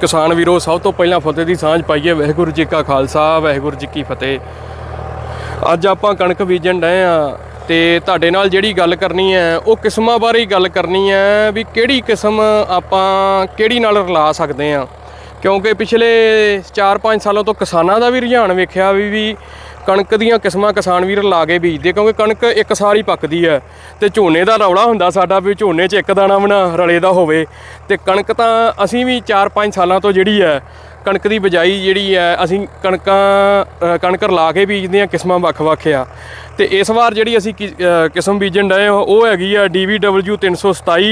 ਕਿਸਾਨ ਵੀਰੋ, ਸਭ ਤੋਂ ਪਹਿਲਾਂ ਫਤਿਹ ਦੀ ਸਾਂਝ ਪਾਈਏ। ਵਾਹਿਗੁਰੂ ਜੀ ਕਾ ਖਾਲਸਾ, ਵਾਹਿਗੁਰੂ ਜੀ ਕੀ ਫਤਿਹ। ਅੱਜ ਆਪਾਂ ਕਣਕ ਬੀਜਣ ਡਏ ਆ ਤੇ ਤੁਹਾਡੇ ਨਾਲ ਜਿਹੜੀ ਗੱਲ ਕਰਨੀ ਹੈ, ਉਹ ਕਿਸਮਾਂ ਬਾਰੇ ਹੀ ਗੱਲ ਕਰਨੀ ਹੈ ਵੀ ਕਿਹੜੀ ਕਿਸਮ ਆਪਾਂ ਕਿਹੜੀ ਨਾਲ ਰਲਾ ਸਕਦੇ ਆ। ਕਿਉਂਕਿ ਪਿਛਲੇ 4-5 ਸਾਲਾਂ ਤੋਂ ਕਿਸਾਨਾਂ ਦਾ ਵੀ ਰੁਝਾਨ ਵੇਖਿਆ ਵੀ ਵੀ ਕਣਕ ਦੀਆਂ ਕਿਸਮਾਂ ਕਿਸਾਨ ਵੀਰ ਲਾ ਕੇ ਬੀਜਦੇ, ਕਿਉਂਕਿ ਕਣਕ ਇੱਕ ਸਾਲ ਹੀ ਪੱਕਦੀ ਹੈ ਤੇ ਝੋਨੇ ਦਾ ਰੌਲਾ ਹੁੰਦਾ ਸਾਡਾ ਵੀ ਝੋਨੇ 'ਚ ਇੱਕ ਦਾਣਾ ਵੀ ਰਲੇ ਦਾ ਹੋਵੇ ਤੇ ਕਣਕ ਤਾਂ ਅਸੀਂ ਵੀ 4-5 ਸਾਲਾਂ ਤੋਂ ਜਿਹੜੀ ਹੈ ਕਣਕ ਦੀ ਬਜਾਈ ਜਿਹੜੀ ਹੈ ਅਸੀਂ ਕਣਕਾਂ ਅ, ਕਣਕ ਰਲਾ ਕੇ ਬੀਜਦੇ ਆ ਕਿਸਮਾਂ ਵੱਖ-ਵੱਖ ਆ। ਤੇ ਇਸ ਵਾਰ ਜਿਹੜੀ ਅਸੀਂ ਕਿ- ਕਿਸਮ ਬੀਜਣ ਡਏ ਹਾਂ ਉਹ ਹੈਗੀ ਆ DVW 327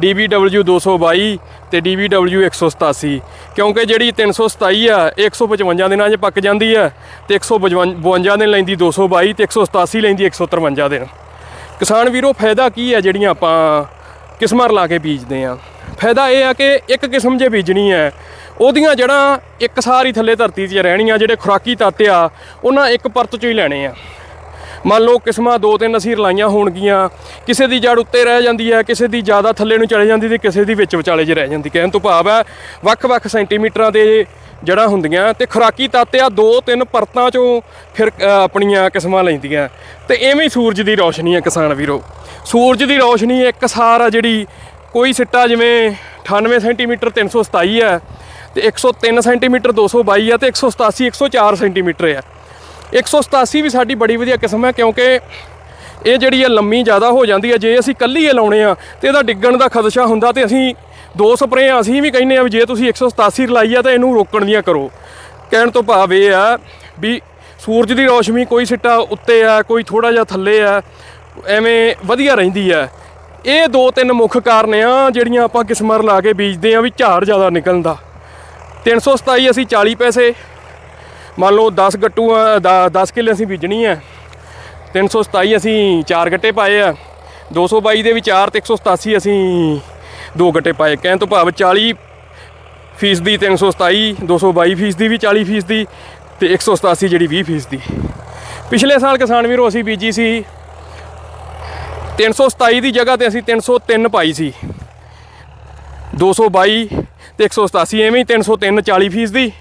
DVW 222 ਤੇ DVW 187 ਕਿਉਂਕਿ ਜਿਹੜੀ 327 ਆ ਇਹ 155 ਦਿਨਾਂ 'ਚ ਪੱਕ ਜਾਂਦੀ ਹੈ ਤੇ 152 ਦਿਨ ਲੈਂਦੀ 222 ਤੇ 187 ਲੈਂਦੀ 153 ਦਿਨ। ਕਿਸਾਨ ਵੀਰੋ ਫਾਇਦਾ ਕੀ ਹੈ ਜਿਹੜੀਆਂ ਆਪਾਂ ਕਿਸਮਾਂ ਲਾ ਕੇ ਬੀਜਦੇ ਆ ਫਾਇਦਾ ਇਹ ਆ ਕਿ ਇੱਕ ਕਿਸਮ ਜੇ ਬੀਜਣੀ ਹੈ ਉਹਦੀਆਂ ਜੜ੍ਹਾਂ ਇੱਕ ਸਾਰੀ ਥੱਲੇ ਧਰਤੀ 'ਚ ਰਹਿਣੀਆਂ, ਜਿਹੜੇ ਖੁਰਾਕੀ ਤੱਤ ਆ, ਉਹਨਾਂ ਇੱਕ ਪਰਤ 'ਚੋਂ ਹੀ ਲੈਣੇ ਆ। ਮੰਨ ਲਓ ਕਿਸਮਾਂ ਦੋ ਤਿੰਨ ਅਸੀਂ ਰਲਾਈਆਂ ਹੋਣਗੀਆਂ, ਕਿਸੇ ਦੀ ਜੜ ਉੱਤੇ ਰਹਿ ਜਾਂਦੀ ਹੈ, ਕਿਸੇ ਦੀ ਜ਼ਿਆਦਾ ਥੱਲੇ ਨੂੰ ਚਲੇ ਜਾਂਦੀ ਤੇ ਕਿਸੇ ਦੀ ਵਿੱਚ ਵਿਚਾਲੇ 'ਚ ਰਹਿ ਜਾਂਦੀ, ਕਹਿਣ ਤੋਂ ਭਾਵ ਹੈ ਵੱਖ-ਵੱਖ ਸੈਂਟੀਮੀਟਰਾਂ ਦੇ ਜੜ੍ਹਾਂ ਹੁੰਦੀਆਂ ਤੇ ਖੁਰਾਕੀ ਤੱਤ ਆ ਦੋ ਤਿੰਨ ਪਰਤਾਂ 'ਚੋਂ ਫਿਰ ਆਪਣੀਆਂ ਕਿਸਮਾਂ ਲੈਂਦੀਆਂ। ਤੇ ਐਵੇਂ ਹੀ ਸੂਰਜ ਦੀ ਰੌਸ਼ਨੀ ਹੈ ਕਿਸਾਨ ਵੀਰੋ। ਸੂਰਜ ਦੀ ਰੌਸ਼ਨੀ ਇੱਕ ਸਾਰ ਆ ਜਿਹੜੀ ਕੋਈ ਸਿੱਟਾ ਜਿਵੇਂ 98 ਸੈਂਟੀਮੀਟਰ 327 ਹੈ ਤੇ 103 ਸੈਂਟੀਮੀਟਰ 222 ਆ ਤੇ 187 104 ਸੈਂਟੀਮੀਟਰ ਆ 187 ਵੀ ਸਾਡੀ ਬੜੀ ਵਧੀਆ ਕਿਸਮ ਹੈ ਕਿਉਂਕਿ ਇਹ ਜਿਹੜੀ ਹੈ ਲੰਮੀ ਜ਼ਿਆਦਾ ਹੋ ਜਾਂਦੀ ਹੈ, ਜੇ ਅਸੀਂ ਕੱਲੀ ਇਹ ਲਾਉਣੇ ਆ ਤੇ ਇਹਦਾ ਡਿੱਗਣ ਦਾ ਖਦਸ਼ਾ ਹੁੰਦਾ ਤੇ ਅਸੀਂ ਦੋ ਸਪਰੇਆਂ ਅਸੀਂ ਵੀ ਕਹਿੰਦੇ ਆ ਵੀ ਜੇ ਤੁਸੀਂ 187 ਰਲਾਈ ਆ ਤਾਂ ਇਹਨੂੰ ਰੋਕਣ ਦੀਆਂ ਕਰੋ। ਕਹਿਣ ਤੋਂ ਭਾਵ ਇਹ ਆ ਵੀ ਸੂਰਜ ਦੀ ਰੋਸ਼ਨੀ ਕੋਈ ਸਿੱਟਾ ਉੱਤੇ ਆ, ਕੋਈ ਥੋੜਾ ਜਿਹਾ ਥੱਲੇ ਆ, ਐਵੇਂ ਵਧੀਆ ਰਹਿੰਦੀ ਆ ਇਹ ਦੋ ਤਿੰਨ ਮੁੱਖ ਕਾਰਨ ਆ ਜਿਹੜੀਆਂ ਆਪਾਂ ਕਿਸਮਾਂ ਲਾ ਕੇ ਬੀਜਦੇ ਆ ਵੀ ਝਾੜ ਜ਼ਿਆਦਾ ਨਿਕਲਣ ਦਾ। 327 ਅਸੀਂ 40 ਪੈਸੇ, ਮੰਨ ਲਓ 10 ਗੱਟੂ 10 ਕਿੱਲੇ ਅਸੀਂ ਬੀਜਣੀ ਹੈ। 327 ਅਸੀਂ 4 ਗੱਟੇ ਪਾਏ ਆ। 222 ਦੇ ਵੀ 4 ਤੇ 187 ਅਸੀਂ 2 ਗੱਟੇ ਪਾਏ। ਕਹਿਣ ਤੋਂ ਭਾਵ 40 ਫੀਸ ਦੀ 327 222 ਫੀਸ ਦੀ ਵੀ 40 ਫੀਸ ਦੀ ਤੇ 187 ਜਿਹੜੀ 20 ਫੀਸਦੀ। ਪਿਛਲੇ ਸਾਲ ਕਿਸਾਨ ਵੀਰੋ ਅਸੀਂ ਬੀਜੀ ਸੀ 327 ਦੀ ਜਗ੍ਹਾ ਤੇ ਅਸੀਂ 303 ਪਾਈ ਸੀ। 222 ਤੇ 187 ਐਵੇਂ ਹੀ 303 40 ਫੀਸ ਦੀ।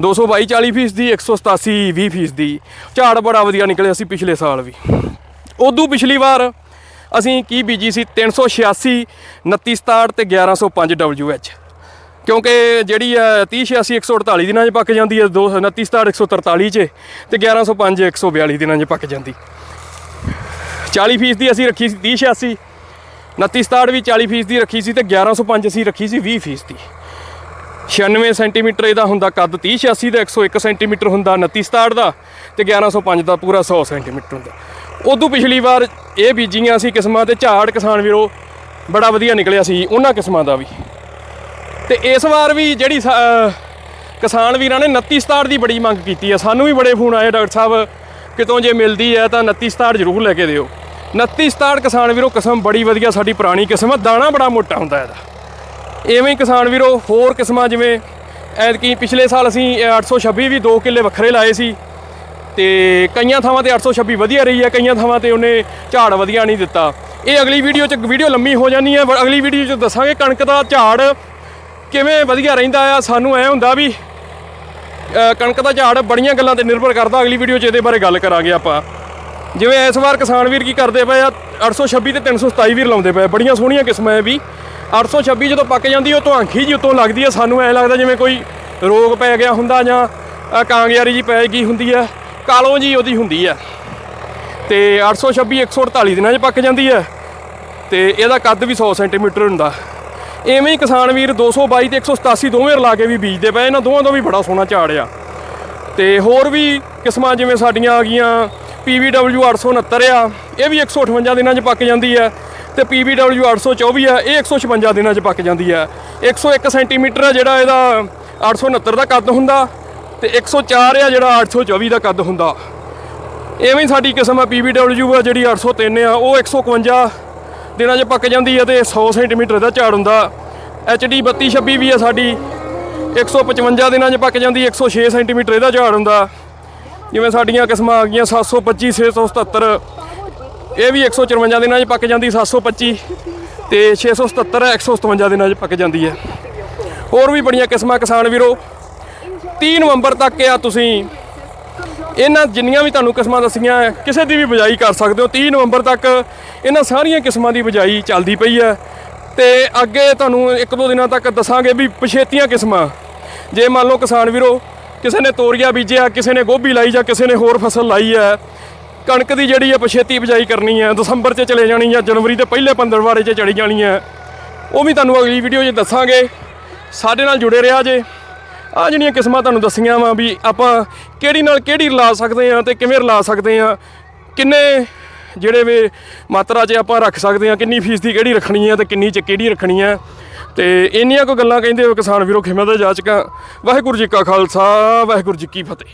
222 40 ਫੀਸ ਦੀ 187 20 ਫੀਸ ਦੀ। ਝਾੜ ਬੜਾ ਵਧੀਆ ਨਿਕਲਿਆ ਸੀ ਪਿਛਲੇ ਸਾਲ ਵੀ। ਉਦੋਂ ਪਿਛਲੀ ਵਾਰ ਅਸੀਂ ਕੀ ਬੀਜੀ ਸੀ? 386 2967 ਤੇ 1105 WH ਕਿਉਂਕਿ ਜਿਹੜੀ ਹੈ 3086 148 ਦਿਨਾਂ 'ਚ ਪੱਕ ਜਾਂਦੀ ਹੈ। 2967 143 'ਚ ਤੇ 1105 142 ਦਿਨਾਂ 'ਚ ਪੱਕ ਜਾਂਦੀ। 40 ਫੀਸ ਦੀ ਅਸੀਂ ਰੱਖੀ ਸੀ 3086 2967 ਵੀ 40 ਫੀਸ ਦੀ ਰੱਖੀ ਸੀ ਤੇ 1105 ਅਸੀਂ ਰੱਖੀ ਸੀ 20 ਫੀਸ ਦੀ 96 ਸੈਂਟੀਮੀਟਰ ਇਹਦਾ ਹੁੰਦਾ ਕੱਦ 3086 ਦਾ 101 ਸੈਂਟੀਮੀਟਰ ਹੁੰਦਾ 2967 ਦਾ ਤੇ 1105 ਦਾ ਪੂਰਾ 100 ਸੈਂਟੀਮੀਟਰ ਹੁੰਦਾ। ਉਦੋਂ ਪਿਛਲੀ ਵਾਰ ਇਹ ਬੀਜੀਆਂ ਸੀ ਕਿਸਮਾਂ ਤੇ ਝਾੜ ਕਿਸਾਨ ਵੀਰੋ, ਬੜਾ ਵਧੀਆ ਨਿਕਲਿਆ ਸੀ ਉਹਨਾਂ ਕਿਸਮਾਂ ਦਾ ਵੀ। ਤੇ ਇਸ ਵਾਰ ਵੀ ਜਿਹੜੀ ਸਾ- ਕਿਸਾਨ ਵੀਰਾਂ ਨੇ 2967 ਦੀ ਬੜੀ ਮੰਗ ਕੀਤੀ ਹੈ ਸਾਨੂੰ ਵੀ ਬੜੇ ਫੋਨ ਆਏ ਡਾਕਟਰ ਸਾਹਿਬ, ਕਿਤੋਂ ਜੇ ਮਿਲਦੀ ਹੈ ਤਾਂ 2967 ਜ਼ਰੂਰ ਲੈ ਕੇ ਦਿਓ। 2967 ਕਿਸਾਨ ਵੀਰੋ, ਕਿਸਮ ਬੜੀ ਵਧੀਆ ਸਾਡੀ ਪੁਰਾਣੀ ਕਿਸਮ ਹੈ ਦਾਣਾ ਬੜਾ ਮੋਟਾ ਹੁੰਦਾ ਇਹਦਾ। ਐਵੇਂ ਹੀ ਕਿਸਾਨ ਵੀਰੋ, ਹੋਰ ਕਿਸਮਾਂ ਜਿਵੇਂ ਐਤਕੀ ਪਿਛਲੇ ਸਾਲ ਅਸੀਂ ਇਹ 826 ਵੀ 2 ਕਿੱਲੇ ਵੱਖਰੇ ਲਾਏ ਸੀ ਤੇ ਕਈਆਂ ਥਾਵਾਂ ਤੇ 826 ਵਧੀਆ ਰਹੀ ਹੈ ਕਈਆਂ ਥਾਵਾਂ ਤੇ ਉਹਨੇ ਝਾੜ ਵਧੀਆ ਨਹੀਂ ਦਿੱਤਾ। ਇਹ ਅਗਲੀ ਵੀਡੀਓ 'ਚ ਵੀਡੀਓ ਲੰਮੀ ਹੋ ਜਾਣੀ ਹੈ ਪਰ ਅਗਲੀ ਵੀਡੀਓ 'ਚ ਦੱਸਾਂਗੇ ਕਣਕ ਦਾ ਝਾੜ ਕਿਵੇਂ ਵਧੀਆ ਰਹਿੰਦਾ ਆ, ਸਾਨੂੰ ਐ ਹੁੰਦਾ ਵੀ ਕਣਕ ਦਾ ਝਾੜ ਬੜੀਆਂ ਗੱਲਾਂ ਤੇ ਨਿਰਭਰ ਕਰਦਾ, ਅਗਲੀ ਵੀਡੀਓ 'ਚ ਇਹਦੇ ਬਾਰੇ ਗੱਲ ਕਰਾਂਗੇ ਆਪਾਂ। ਜਿਵੇਂ ਇਸ ਵਾਰ ਕਿਸਾਨ ਵੀਰ ਕੀ ਕਰਦੇ ਪਏ ਆ 826 ਤੇ 327 ਵੀਰ ਲਾਉਂਦੇ ਪਏ ਬੜੀਆਂ ਸੋਹਣੀਆਂ ਕਿਸਮਾਂ ਐ ਵੀ। 826 ਜਦੋਂ ਪੱਕ ਜਾਂਦੀ, ਉਹ ਤੋਂ ਆਂਖੀ ਜੀ ਉਤੋਂ ਲੱਗਦੀ ਹੈ ਸਾਨੂੰ ਐ ਲੱਗਦਾ ਜਿਵੇਂ ਕੋਈ ਰੋਗ ਪੈ ਗਿਆ ਹੁੰਦਾ ਜਾਂ ਕਾਂਗਿਆਰੀ ਜੀ ਪੈ ਗਈ ਹੁੰਦੀ ਹੈ ਕਾਲੋ ਜੀ ਉਹਦੀ ਹੁੰਦੀ ਹੈ ਤੇ 826 148 ਦਿਨਾਂ 'ਚ ਪੱਕ ਜਾਂਦੀ ਹੈ ਤੇ ਇਹਦਾ ਕੱਦ ਵੀ 100 ਸੈਂਟੀਮੀਟਰ ਹੁੰਦਾ। ਐਵੇਂ ਹੀ ਕਿਸਾਨ ਵੀਰ 222 ਤੇ 187 ਦੋਵੇਂ ਰਲਾ ਕੇ ਵੀ ਬੀਜਦੇ ਪਏ ਇਹਨਾਂ ਦੋਵਾਂ ਤੋਂ ਵੀ ਬੜਾ ਸੋਹਣਾ ਝਾੜ ਆ। ਤੇ ਹੋਰ ਵੀ ਕਿਸਮਾਂ ਜਿਵੇਂ ਸਾਡੀਆਂ ਆ ਗਈਆਂ। PVW 869 ਆ, ਇਹ ਵੀ 158 ਦਿਨਾਂ 'ਚ ਪੱਕ ਜਾਂਦੀ ਹੈ ਤੇ PVW 824 ਆ, ਇਹ 156 ਦਿਨਾਂ 'ਚ ਪੱਕ ਜਾਂਦੀ ਹੈ 101 ਸੈਂਟੀਮੀਟਰ ਆ ਜਿਹੜਾ ਇਹਦਾ 869 ਦਾ ਕੱਦ ਹੁੰਦਾ ਤੇ 104 ਆ ਜਿਹੜਾ 824 ਦਾ ਕੱਦ ਹੁੰਦਾ। ਐਵੇਂ ਹੀ ਸਾਡੀ ਕਿਸਮ ਆ PVW ਆ, ਜਿਹੜੀ 803 ਆ, ਉਹ 151 ਦਿਨਾਂ 'ਚ ਪੱਕ ਜਾਂਦੀ ਹੈ ਤੇ 100 ਸੈਂਟੀਮੀਟਰ ਦਾ ਝਾੜ ਹੁੰਦਾ। HD 3226 ਵੀ ਆ ਸਾਡੀ 155 ਦਿਨਾਂ 'ਚ ਪੱਕ ਜਾਂਦੀ 106 ਸੈਂਟੀਮੀਟਰ ਇਹਦਾ ਝਾੜ ਹੁੰਦਾ। ਜਿਵੇਂ ਸਾਡੀਆਂ ਕਿਸਮਾਂ ਆ ਗਈਆਂ 725 677 ਇਹ ਵੀ 154 ਦਿਨਾਂ 'ਚ ਪੱਕ ਜਾਂਦੀ 725 ਤੇ 677 157 ਦਿਨਾਂ 'ਚ ਪੱਕ ਜਾਂਦੀ ਹੈ। ਹੋਰ ਵੀ ਬੜੀਆਂ ਕਿਸਮਾਂ ਕਿਸਾਨ ਵੀਰੋ 30 ਨਵੰਬਰ ਤੱਕ ਆ ਤੁਸੀਂ। ਇਹਨਾਂ ਜਿੰਨੀਆਂ ਵੀ ਤੁਹਾਨੂੰ ਕਿਸਮਾਂ ਦੱਸੀਆਂ, ਕਿਸੇ ਦੀ ਵੀ ਬਿਜਾਈ ਕਰ ਸਕਦੇ ਹੋ। 30 ਨਵੰਬਰ ਤੱਕ ਇਹਨਾਂ ਸਾਰੀਆਂ ਕਿਸਮਾਂ ਦੀ ਬਿਜਾਈ ਚੱਲਦੀ ਪਈ ਹੈ। ਤੇ ਅੱਗੇ ਤੁਹਾਨੂੰ ਇੱਕ ਦੋ ਦਿਨਾਂ ਤੱਕ ਦੱਸਾਂਗੇ ਵੀ ਪਛੇਤੀਆਂ ਕਿਸਮਾਂ। ਜੇ ਮੰਨ ਲਓ ਕਿਸਾਨ ਵੀਰੋ ਕਿਸੇ ਨੇ ਤੋਰੀਆ ਬੀਜਿਆ, ਕਿਸੇ ਨੇ ਗੋਭੀ ਲਾਈ ਜਾਂ ਕਿਸੇ ਨੇ ਹੋਰ ਫਸਲ ਲਾਈ ਹੈ, ਕਣਕ ਦੀ ਜਿਹੜੀ ਹੈ ਪਛੇਤੀ ਬਿਜਾਈ ਕਰਨੀ ਹੈ, ਦਸੰਬਰ 'ਚ ਚਲੇ ਜਾਣੀ ਜਾਂ ਜਨਵਰੀ ਦੇ ਪਹਿਲੇ ਪੰਦਰਵਾੜੇ 'ਚ ਚਲੀ ਜਾਣੀ ਹੈ, ਉਹ ਵੀ ਤੁਹਾਨੂੰ ਅਗਲੀ ਵੀਡੀਓ 'ਚ ਦੱਸਾਂਗੇ। ਸਾਡੇ ਨਾਲ ਜੁੜੇ ਰਿਹਾ ਜੇ। ਆ ਜਿਹੜੀਆਂ ਕਿਸਮਾਂ ਤੁਹਾਨੂੰ ਦੱਸੀਆਂ ਵਾ ਵੀ ਆਪਾਂ ਕਿਹੜੀ ਨਾਲ ਕਿਹੜੀ ਰਲਾ ਸਕਦੇ ਆ ਤੇ ਕਿਵੇਂ ਰਲਾ ਸਕਦੇ ਆ ਕਿੰਨੇ ਜਿਹੜੇ ਵੀ ਮਾਤਰਾ 'ਚ ਆਪਾਂ ਰੱਖ ਸਕਦੇ ਆ ਕਿੰਨੀ ਫੀਸਦੀ ਕਿਹੜੀ ਰੱਖਣੀ ਆ ਤੇ ਕਿੰਨੀ 'ਚ ਕਿਹੜੀ ਰੱਖਣੀ ਆ ਤੇ ਇੰਨੀਆਂ ਕੋ ਗੱਲਾਂ ਕਹਿੰਦੇ ਹੋ ਕਿਸਾਨ ਵੀਰੋ ਖਿਮਾ ਦਾ ਜਾਚਕਾਂ ਵਾਹਿਗੁਰੂ ਜੀ ਕਾ ਖਾਲਸਾ, ਵਾਹਿਗੁਰੂ ਜੀ ਕੀ ਫਤਿਹ।